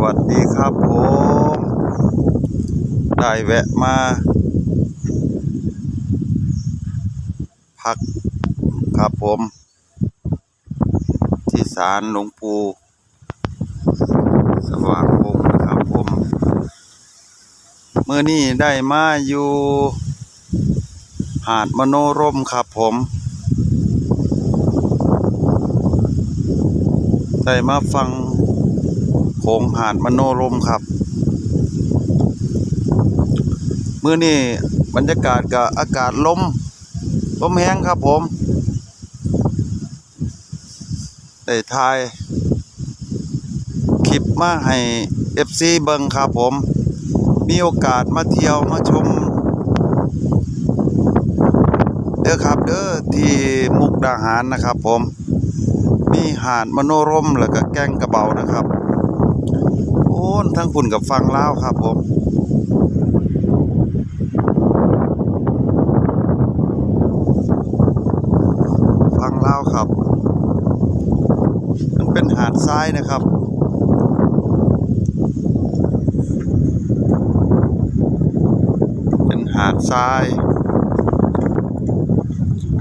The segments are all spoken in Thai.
วัสดีครับผม ได้แวะมา พักครับผม ที่ศาลหลวงปู่สว่างวงครับผมเมื่อนี้ได้มาอยู่ หาดมโนรมครับผมได้มาฟัง โขงหาดมโนรมครับ มื้อนี้บรรยากาศกับอากาศลมลมแห้งครับผมได้ถ่าย คลิปมาให้ FC เบิงครับผม มีโอกาสมาเที่ยวมาชม เด้อครับเด้อที่มุกดาหารนะครับผม มีหาดมโนรมแล้วก็แก้งกระเบานะครับ นทั้งคุณกับฟังเล่าครับผมฟังเล่าครับ มันเป็นหาดทรายนะครับเป็นหาดทราย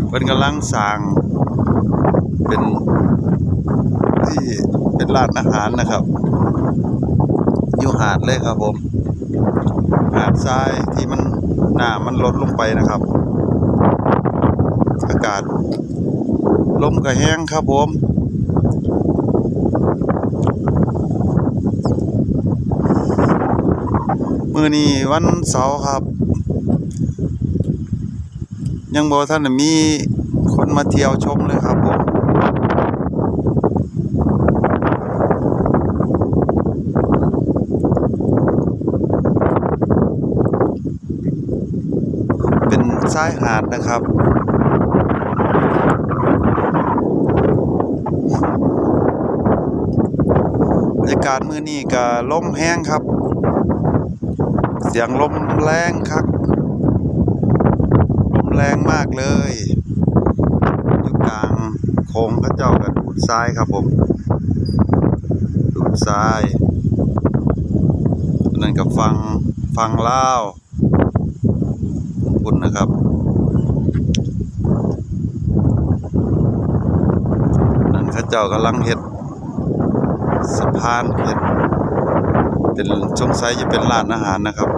เป็นกำลังสร้างเป็นที่เป็นร้านอาหารนะครับ อยู่หาดเลยครับผม หาดทรายที่มันหน้ามันลดลงไปนะครับ อากาศลมก็แห้งครับผมมือนี้วันเสาร์ครับ ยังบอกท่านมีคนมาเที่ยวชมเลยครับผม ชายหาดนะครับบรรยากาศมื้อนี้ก็ลมแห้งครับ เสียงลมแรงครับลมแรงมากเลยอยู่กลางโค้งพระเจ้ากับดูดทรายครับผมดูดทรายนั่นกับฟังฟังเล่า คุณนะครับนั่นข้าเจ้ากำลังเฮ็ดสะพานเห็ดเป็นสงสัยจะเป็นร้านอาหารนะครับ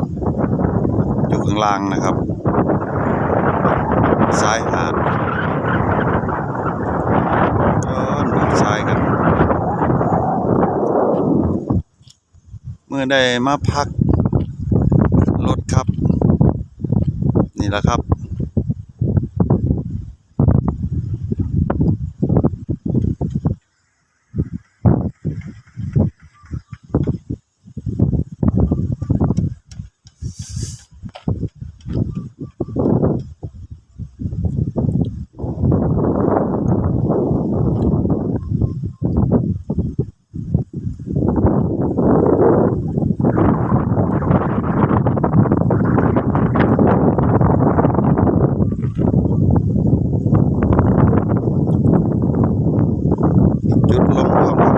อยู่ข้างล่างนะครับซ้ายหาดก็ดูซ้ายกัน เมื่อได้มาพักรถครับ นะครับ จุดลงรวมครับ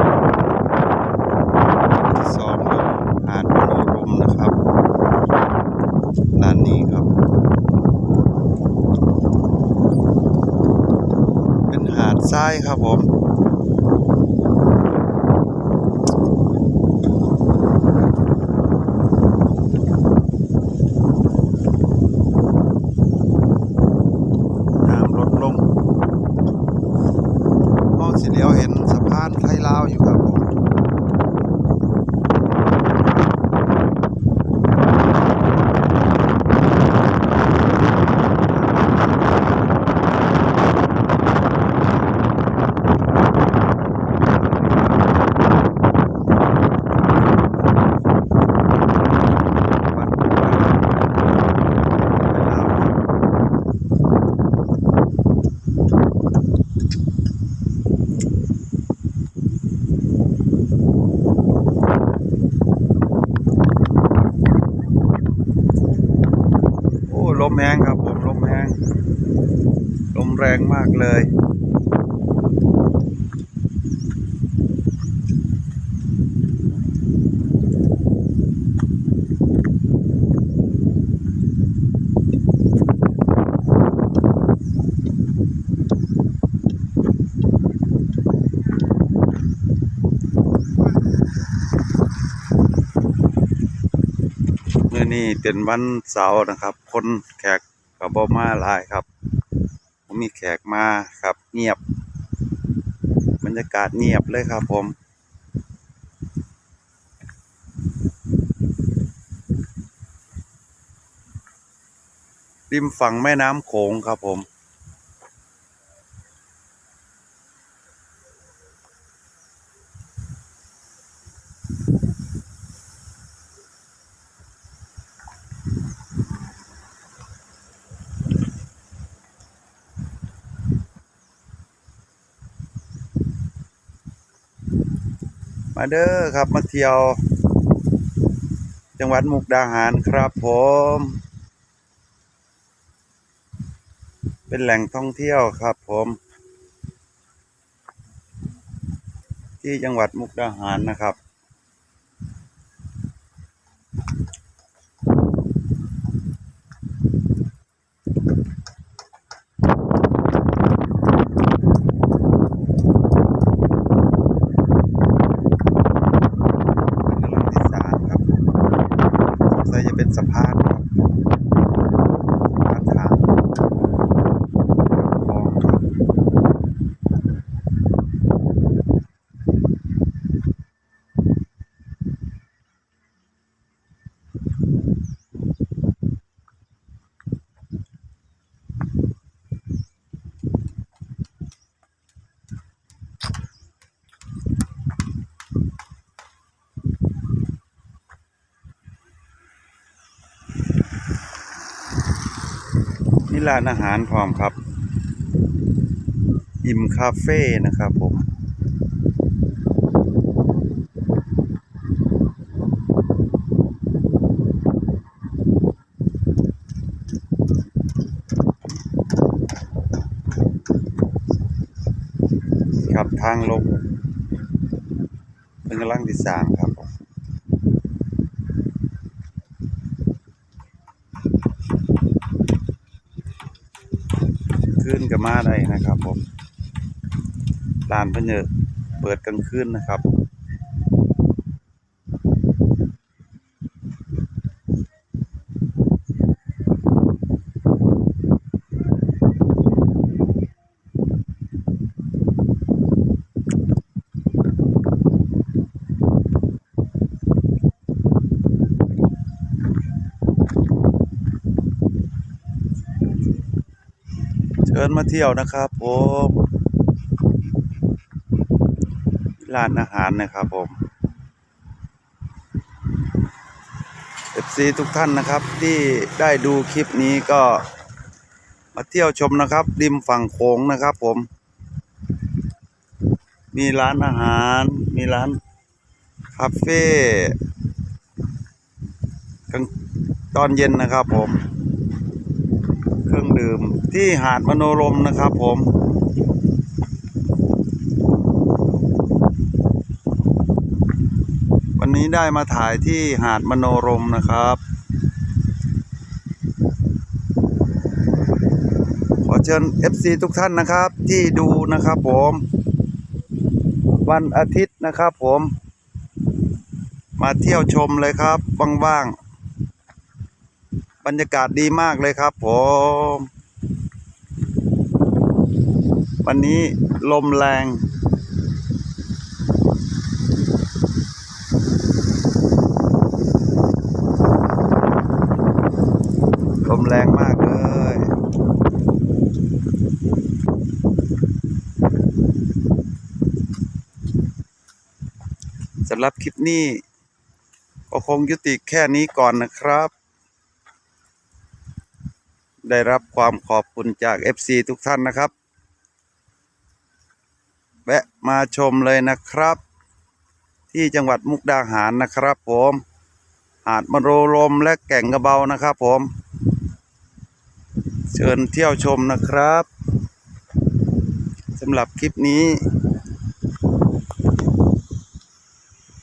จุดที่สองลงหาดมโนรมนะครับร้านนี้ครับ เป็นหาด ทรายครับผม มแรงครับผมลมแรงลมแรงมากเลย เป็นวันเสาร์นะครับ คนแขกกับบ่มาหลายครับผมมีแขกมาครับ เงียบ บรรยากาศเงียบเลยครับผมริมฝั่งแม่น้ำโขงครับผม มาเด้อครับมาเที่ยว จังหวัดมุกดาหารครับผม เป็นแหล่งท่องเที่ยวครับผม ที่จังหวัดมุกดาหารนะครับ เป็นกำลังที่สามครับสงสัยจะเป็นสะพานครับสะพานทางคลองครับนี่ ร้านอาหารพร้อมครับ อิมคาเฟ่นะครับผมครับทางลงเป็นกำลังที่สามครับ ผมขึ้นกับมาได้นะครับผมร้านเพิ่นจะเปิดกลางคืนนะครับ ญมาเที่ยวนะครับผมร้านอาหารนะครับผม FC ทุกท่านนะครับ ที่ได้ดูคลิปนี้ก็มาเที่ยวชมนะครับ ริมฝั่งโขงนะครับผม มีร้านอาหาร มีร้านคาเฟ่ตอนเย็นนะครับผม ดื่มที่หาดมโนรมนะครับผมวันนี้ได้มาถ่ายที่หาดมโนรมนะครับ ขอเชิญ FC ทุกท่านนะครับที่ดูนะครับผม วันอาทิตย์นะครับผม มาเที่ยวชมเลยครับว่างๆ บรรยากาศดีมากเลยครับผม วันนี้ลมแรง ลมแรงมากเลยสำหรับคลิปนี้ก็คงยุติแค่นี้ก่อนนะครับ ได้รับความขอบคุณจาก FC ทุกท่านนะครับ แวะมาชมเลยนะครับ ที่จังหวัดมุกดาหารนะครับผมหาดมโรลมและแก่งกระเบานะครับผม เชิญเที่ยวชมนะครับสำหรับคลิปนี้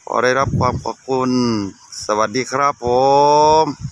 ขอได้รับความขอบคุณ สวัสดีครับผม